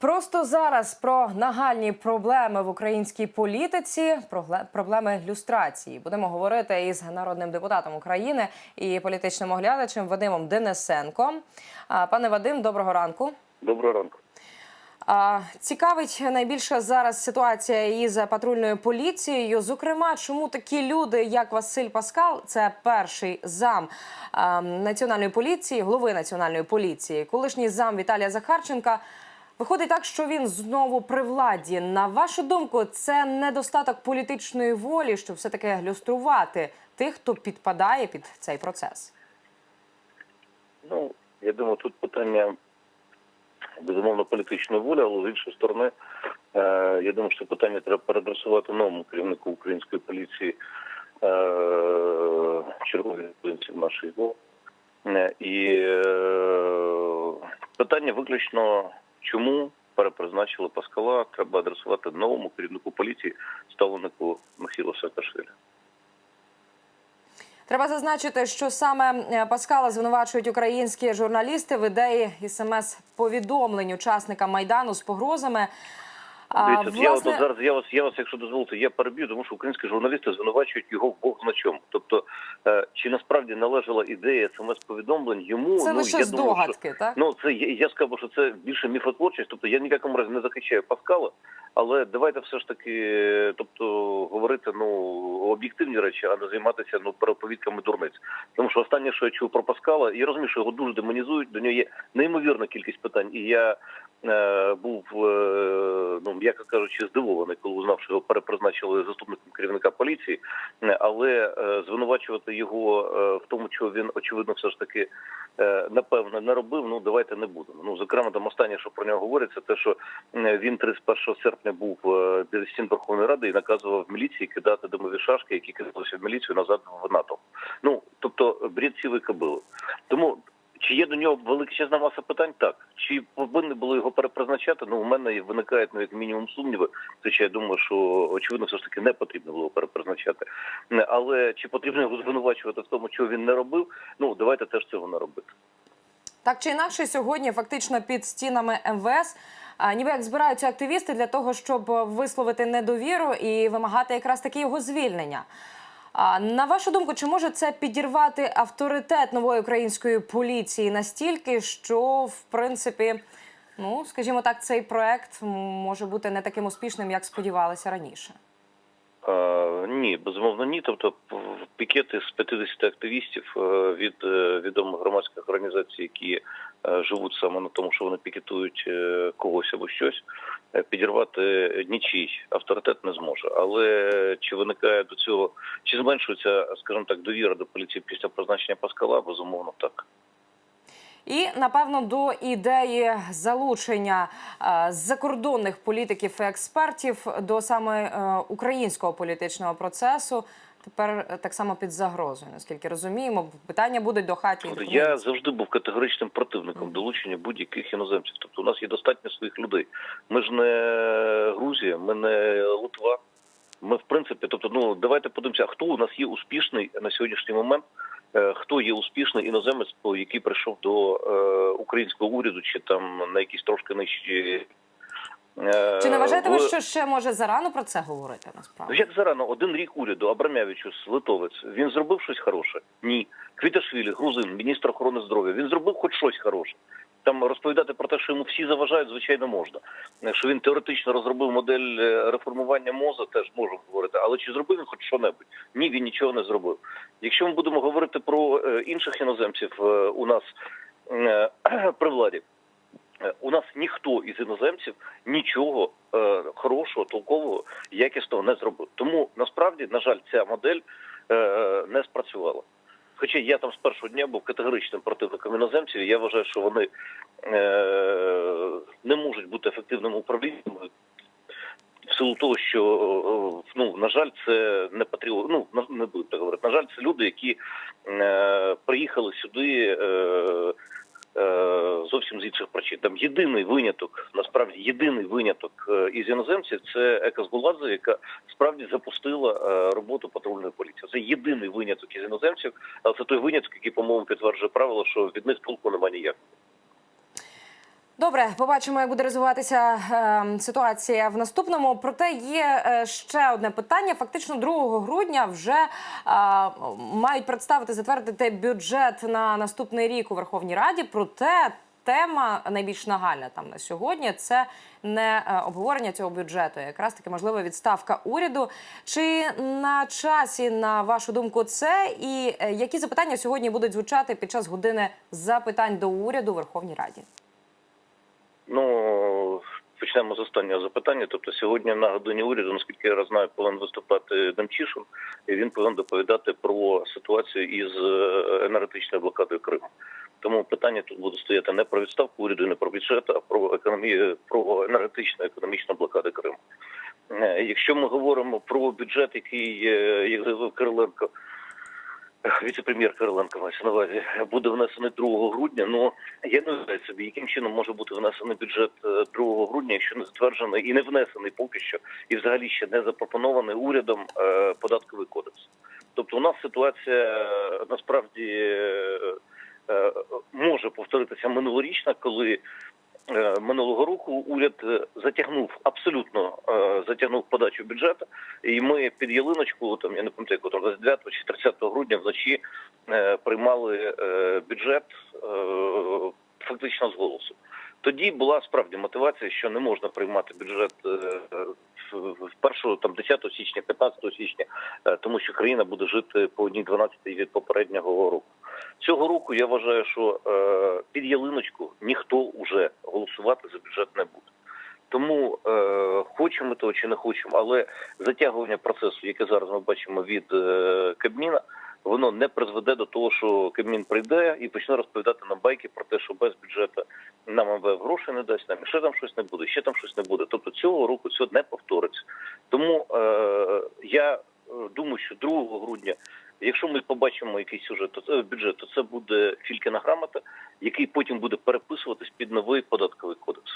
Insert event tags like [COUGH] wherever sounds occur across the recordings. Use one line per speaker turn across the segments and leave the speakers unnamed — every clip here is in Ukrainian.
Просто зараз про нагальні проблеми в українській політиці, прогле- проблеми люстрації. Будемо говорити із народним депутатом України і політичним оглядачем Вадимом Денисенком. Пане Вадим, доброго ранку.
Доброго ранку.
Цікавить найбільше зараз ситуація із патрульною поліцією. Зокрема, чому такі люди, як Василь Паскал, це перший зам національної поліції, голови національної поліції, колишній зам Віталія Захарченка. Виходить так, що він знову при владі. На вашу думку, це недостаток політичної волі, щоб все таки люструвати тих, хто підпадає під цей процес.
Ну, я думаю, тут питання безумовно політичної волі, але з іншої сторони, е, я думаю, що питання треба переадресувати новому керівнику української поліції е, черговій поліції нашої Е, І питання виключно, чому перепризначили Паскала, треба адресувати новому керівнику поліції, ставленнику Михайлу Саакашвілі.
Треба зазначити, що саме е, Паскала звинувачують українські журналісти в ідеї смс-повідомлень учасникам майдану з погрозами.
Дивіться, я от от зараз я вас, я вас, якщо дозволите, я переб'ю, тому що українські журналісти звинувачують його в Бог на чому. Тобто, е, чи насправді належала ідея смс-повідомлень йому?
це
ну,
лише
я думаю,
здогадки,
що,
так?
Ну це я, я скажу, що це більше міфотворчість. Тобто я ні в якому разі не захищаю Паскала, але давайте все ж таки, тобто, говорити ну об'єктивні речі, а не займатися ну переповідками дурниць. Тому що останнє, що я чув про Паскала, я розумію, що його дуже демонізують. До нього є неймовірна кількість питань, і я був, е, ну м'яко кажучи, здивований, коли узнав, що його перепризначили заступником керівника поліції. Е, Але е, звинувачувати його е, в тому, що він очевидно все ж таки е, напевно не робив. Ну давайте не будемо. Ну зокрема, там останнє, що про нього говориться, те, що е, він 31 серпня був е, біля стін Верховної Ради і наказував міліції кидати димові шашки, які кидалися в міліцію назад в НАТО. Ну тобто бред сівий кобили. Тому чи є до нього величезна маса питань? Так. Чи повинні були його перепризначати? Ну, у мене виникають ну, як мінімум сумніви. Хоча я думаю, що очевидно, все ж таки не потрібно було перепризначати. Але чи потрібно його звинувачувати в тому, що він не робив? Ну давайте теж цього не робити.
Так чи інакше, сьогодні фактично під стінами МВС. а, Ніби як збираються активісти для того, щоб висловити недовіру і вимагати якраз таки його звільнення. А на вашу думку, чи може це підірвати авторитет нової української поліції настільки, що в принципі, ну скажімо так, цей проект може бути не таким успішним, як сподівалися раніше?
Ні, безумовно, ні. Тобто пікети з 50 активістів е, від е, відомих громадських організацій, які е, живуть саме на тому, що вони пікетують когось або щось, підірвати нічий авторитет не зможе. Але чи виникає до цього, чи зменшується, скажімо так, довіра до поліції після призначення Паскала? Безумовно, так.
І напевно до ідеї залучення е, закордонних політиків і експертів до саме е, українського політичного процесу тепер е, так само під загрозою, наскільки розуміємо. Питання будуть до хаті.
Я завжди був категоричним противником долучення будь-яких іноземців. Тобто у нас є достатньо своїх людей. Ми ж не Грузія, ми не Литва. Ми, в принципі, тобто, ну давайте подивимося, хто у нас є успішний на сьогоднішній момент. Е, Хто є успішний іноземець, який прийшов до е, українського уряду, чи там на якісь трошки нижчі
Чи не вважаєте ви, що ще може зарано про це говорити? Насправді
як зарано, один рік уряду Абрамявичус, литовець, він зробив щось хороше? Ні. Квіташвілі, грузин, міністр охорони здоров'я, він зробив хоч щось хороше. Там розповідати про те, що йому всі заважають, звичайно, можна. Що він теоретично розробив модель е, реформування моза, теж можемо говорити. Але чи зробив він хоч що-небудь? Ні, він нічого не зробив. Якщо ми будемо говорити про е, інших іноземців е, у нас е, [CLEARS THROAT] при владі, Е, у нас ніхто із іноземців нічого е, хорошого, толкового, якісного не зробив. Тому насправді, на жаль, ця модель е, не спрацювала. Хоча я там з першого дня був категоричним противником іноземців, я вважаю, що вони е, не можуть бути ефективними управліннями в силу того, що е, ну на жаль, це не патріот. Ну не буду так говорити. На жаль, це люди, які е, приїхали сюди. Е, е, Зовсім з інших причин. Там єдиний виняток, насправді єдиний виняток е, із іноземців це еказбуладзе, яка справді запустила е, роботу патрульної поліції. Це єдиний виняток із іноземців, але це той виняток, який, по-моєму, підтверджує правило, що від них толку немає ніякого.
Добре, побачимо, як буде розвиватися е, ситуація в наступному. Проте є е, ще одне питання. Фактично, 2 грудня вже е, мають представити затвердити бюджет на наступний рік у Верховній Раді. Проте тема найбільш нагальна там на сьогодні це не е, обговорення цього бюджету, якраз таки можливо відставка уряду. Чи на часі, на вашу думку, це і е, які запитання сьогодні будуть звучати під час години запитань до уряду у Верховній Раді?
Почнемо з останнього запитання. Тобто сьогодні на годині уряду, наскільки я знаю, повинен виступати Демчишин, і він повинен доповідати про ситуацію із е, енергетичною блокадою Криму. Тому питання тут буде стояти не про відставку уряду, не про бюджет, а про економію, про енергетичну економічну блокаду Криму. Е, Якщо ми говоримо про бюджет, який е, як заявив Кириленко, віце-прем'єр Кириленко мається на увазі, буде внесений 2 грудня. Ну я не знаю собі, яким чином може бути внесений бюджет е, 2 грудня, якщо не затверджений і не внесений поки що, і взагалі ще не запропонований урядом е, податковий кодекс. Тобто, у нас ситуація е, насправді е, е, може повторитися минулорічна, коли е, минулого року уряд е, затягнув абсолютно е, затягнув подачу бюджету, і ми під ялиночку, там я не пам'ятаю, якого там 29 чи 30 грудня вночі е, приймали е, бюджет е, фактично з голосу. Тоді була справді мотивація, що не можна приймати бюджет е, в- в першого там 10 січня, 15 січня, е, тому що країна буде жити по одній 12 від попереднього року. Цього року я вважаю, що е, під ялиночку ніхто вже голосувати за бюджет не буде. Тому е, хочемо того чи не хочемо, але затягування процесу, яке зараз ми бачимо від е, Кабміна, воно не призведе до того, що Кабмін прийде і почне розповідати нам байки про те, що без бюджету нам МВФ грошей не дасть, нам ще там щось не буде, ще там щось не буде. Тобто цього року цього не повториться. Тому е, я е, думаю, що 2 грудня, якщо ми побачимо якийсь сюжет, то це бюджет, то це буде Фількіна грамота, який потім буде переписуватись під новий податковий кодекс.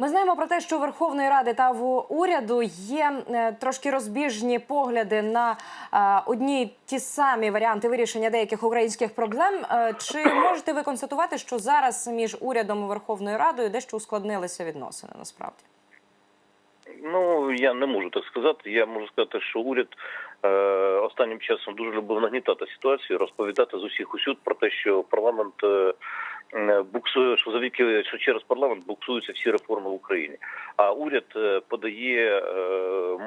Ми знаємо про те, що у Верховної Ради та в уряду є е, трошки розбіжні погляди на е, одні ті самі варіанти вирішення деяких українських проблем. Е, Чи можете ви констатувати, що зараз між урядом і Верховною Радою дещо ускладнилися відносини насправді?
Ну я не можу так сказати. Я можу сказати, що уряд останнім часом дуже любив нагнітати ситуацію, розповідати з усіх усюд про те, що парламент буксує, що завдяки що через парламент буксуються всі реформи в Україні. А уряд е, подає е,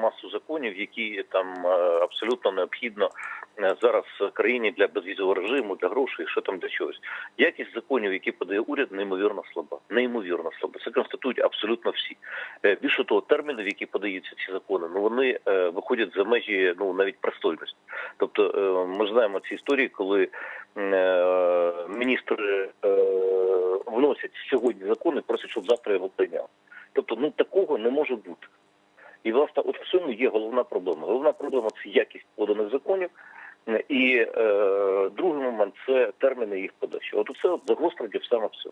масу законів, які там е, абсолютно необхідно е, зараз країні для безвізового режиму, для грошей, що там для чогось. Якість законів, які подає уряд, неймовірно слаба. Неймовірно слаба. Це констатують абсолютно всі. Е, Більше того, терміни, в які подаються ці закони, ну вони е, виходять за межі ну навіть пристойності. Тобто, ми знаємо ці історії, коли міністри вносять сьогодні закони, просять, щоб завтра його прийняли. Тобто, ну такого не може бути. І власне, от в цьому є головна проблема. Головна проблема це якість поданих законів. І е, другий момент це терміни їх подачі. От це загострить саме в.